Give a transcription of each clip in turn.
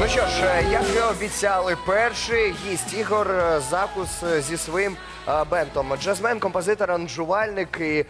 Ну що ж, е, як і обіцяли, перший гість Ігор е, Закус е, зі своїм бентом. Джазмен, композитор, аранжувальник і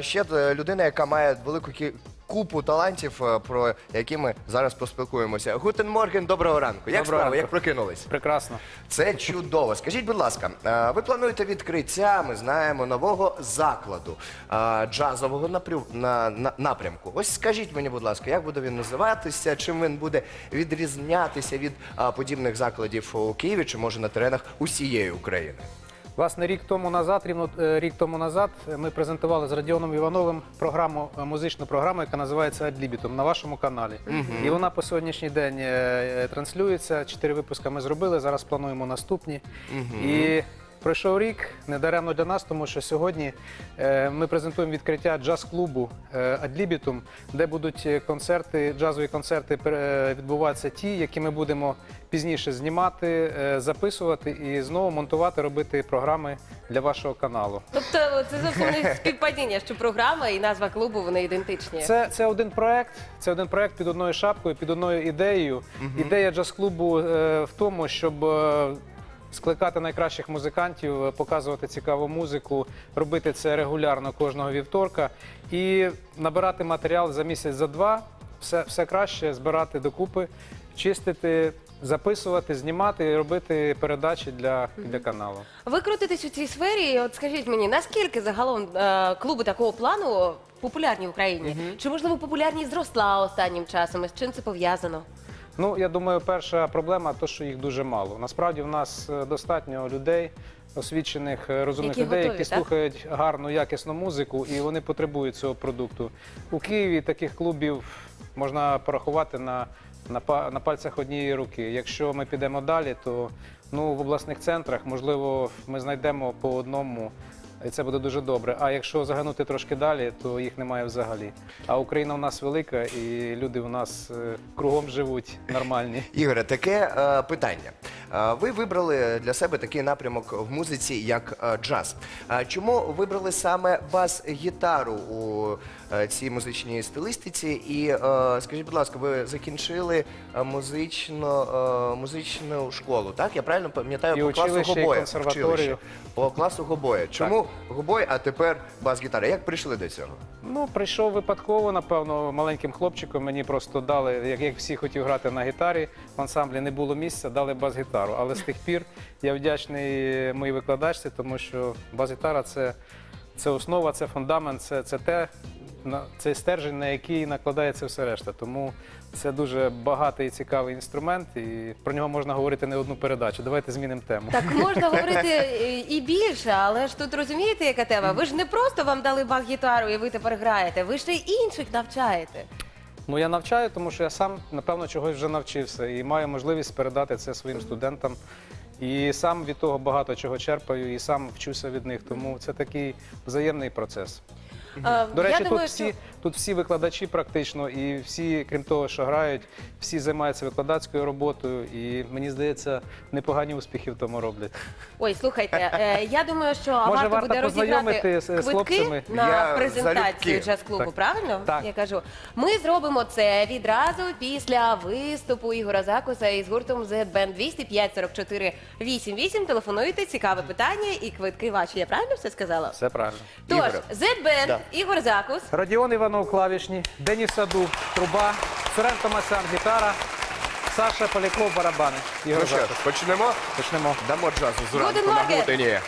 ще людина, яка має велику кі- купу талантів, е, про які ми зараз поспілкуємося. Гутен Морген, доброго ранку. Як Доброго справи? ранку. Як прокинулись? Прекрасно. Це чудово. Скажіть, будь ласка, е, ви плануєте відкриття, ми знаємо, нового закладу е, джазового напрю- на, на- напрямку. Ось скажіть мені, будь ласка, як буде він називатися, чим він буде відрізнятися від е, подібних закладів у Києві чи може на теренах усієї України? Власне, рік тому назад, рівно е, рік тому назад, ми презентували з Радіоном Івановим програму, е, музичну програму, яка називається «Адлібітом» на вашому каналі. І вона по сьогоднішній день е, транслюється. Чотири випуска ми зробили. Зараз плануємо наступні. І пройшов рік недаремно для нас, тому що сьогодні е, ми презентуємо відкриття джаз-клубу е, «Адлібітум», де будуть концерти, джазові концерти е, відбуватися ті, які ми будемо пізніше знімати, записувати і знову монтувати, робити програми для вашого каналу. Тобто це зовсім не співпадіння, що програма і назва клубу вони ідентичні. Це, це один проект, це один проект під одною шапкою, під одною ідеєю. Ідея джаз-клубу в тому, щоб скликати найкращих музикантів, е, показувати цікаву музику, робити це регулярно кожного вівторка і набирати матеріал за місяць, за два. Все, все краще збирати докупи, чистити, записувати, знімати і робити передачі для, для каналу. Ви крутитесь у цій сфері. От скажіть мені, наскільки загалом е, клуби такого плану популярні в Україні? Чи можливо популярність зросла останнім часом? І з чим це пов'язано? Ну, я думаю, перша проблема то, що їх дуже мало. Насправді в нас е, достатньо людей, освічених, е, розумних Які людей, готові, які так? слухають гарну, якісну музику, і вони потребують цього продукту. У Києві таких клубів можна порахувати на, на, на пальцях однієї руки. Якщо ми підемо далі, то ну, в обласних центрах, можливо, ми знайдемо по одному. І це буде дуже добре. А якщо заглянути трошки далі, то їх немає взагалі. А Україна у нас велика, і люди у нас е, кругом живуть нормальні. Ігоре, таке е, питання. Е, ви вибрали для себе такий напрямок в музиці, як е, джаз. А чому вибрали саме бас-гітару у е, цій музичній стилістиці? І е, скажіть, будь ласка, ви закінчили е, музично, е, музичну школу, так? Я правильно пам'ятаю І по класу училище, і гобоя. консерваторію. Училище. По класу гобоя. Чому гобой, а тепер бас-гітара? Як прийшли до цього? Ну, прийшов випадково, напевно, маленьким хлопчиком. Мені просто дали, як, як всі хотів грати на гітарі, в ансамблі не було місця, дали бас-гітару. Але з тих пір я вдячний моїй викладачці, тому що бас-гітара це, це основа, це фундамент, це, це те, на цей стержень, на який накладається все решта. Тому це дуже багатий і цікавий інструмент, і про нього можна говорити не одну передачу. Давайте змінимо тему. Так можна говорити і більше, але ж тут розумієте, яка тема? Ви ж не просто вам дали бас-гітару і ви тепер граєте, ви ще й інших навчаєте. Ну я навчаю, тому що я сам напевно чогось вже навчився і маю можливість передати це своїм студентам. І сам від того багато чого черпаю, і сам вчуся від них. Тому це такий взаємний процес. Е, До речі, я тут думаю, всі що... тут всі викладачі практично, і всі, крім того, що грають, всі займаються викладацькою роботою. І мені здається, непогані успіхи в тому роблять. Ой, слухайте, е, я думаю, що Може, варто варто буде розіграти познайомити з- з квитки хлопцями? на Я презентацію залюбки. джаз-клубу, Так. правильно? Так. Я кажу, ми зробимо це відразу після виступу Ігора Закуса із гуртом The Band 205 44 88. Телефонуйте, цікаве питання і квитки ваші. Я правильно все сказала? Все правильно. Тож, Ігоре. The Band, Да. Ігор Закус. Радіон Іванов клавішні, Деніс Саду, труба, Сурен Томасян, гітара, Саша Поляков, барабани. Ігор Ну що ж, Закус. почнемо. Почнемо. Дамо джазу зранку Guten на Morgen. Гутені.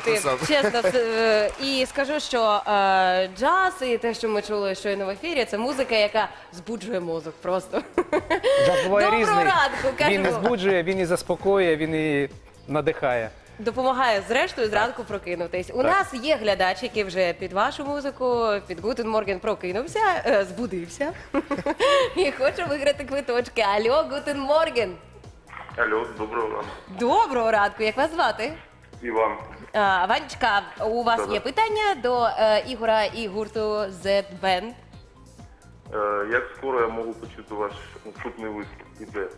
Стримувати, чесно. е, І скажу, що е, джаз і те, що ми чули щойно в ефірі, це музика, яка збуджує мозок просто. Джаз буває Доброго різний. ранку, кажу. Він і збуджує, він і заспокоює, він і надихає. Допомагає зрештою зранку прокинутись. У нас є глядач, який вже під вашу музику, під Гутен Морген прокинувся, е, збудився і хоче виграти квиточки. Алло, Гутен Морген. Алло, доброго ранку. Доброго ранку, як вас звати? Іван. А, Ванечка, у вас Да-да. є питання до е, Ігора і гурту Z Band. Е, як скоро я можу почути ваш наступний виступ? І де?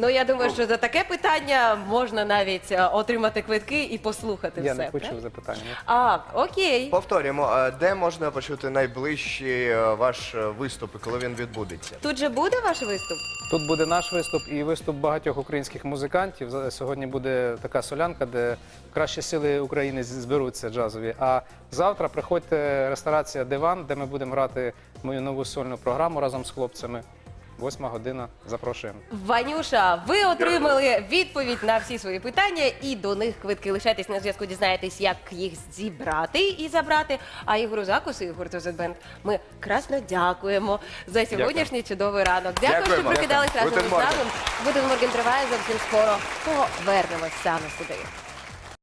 Ну я думаю, що за таке питання можна навіть е, отримати квитки і послухати Я все. не почув запитання. А, окей. Повторюємо, е, де можна почути найближчий е, ваш е, виступ і коли він відбудеться? Тут же буде ваш виступ? Тут буде наш виступ і виступ багатьох українських музикантів. За- Сьогодні буде така солянка, де кращі сили України з- зберуться джазові. А завтра приходьте ресторація Диван, де ми будемо грати мою нову сольну програму разом з хлопцями. Восьма година. Запрошуємо. Ванюша, ви отримали відповідь на всі свої питання, і до них квитки лишайтесь на зв'язку, дізнаєтесь, як їх зібрати і забрати. А Ігору Закусу і гурту Z-Band ми красно дякуємо за сьогоднішній чудовий ранок. Дякую, що Дякуємо. прокидались разом Гутен із Морген. нами. Гутен Морген триває зовсім скоро. Повернемось саме сюди.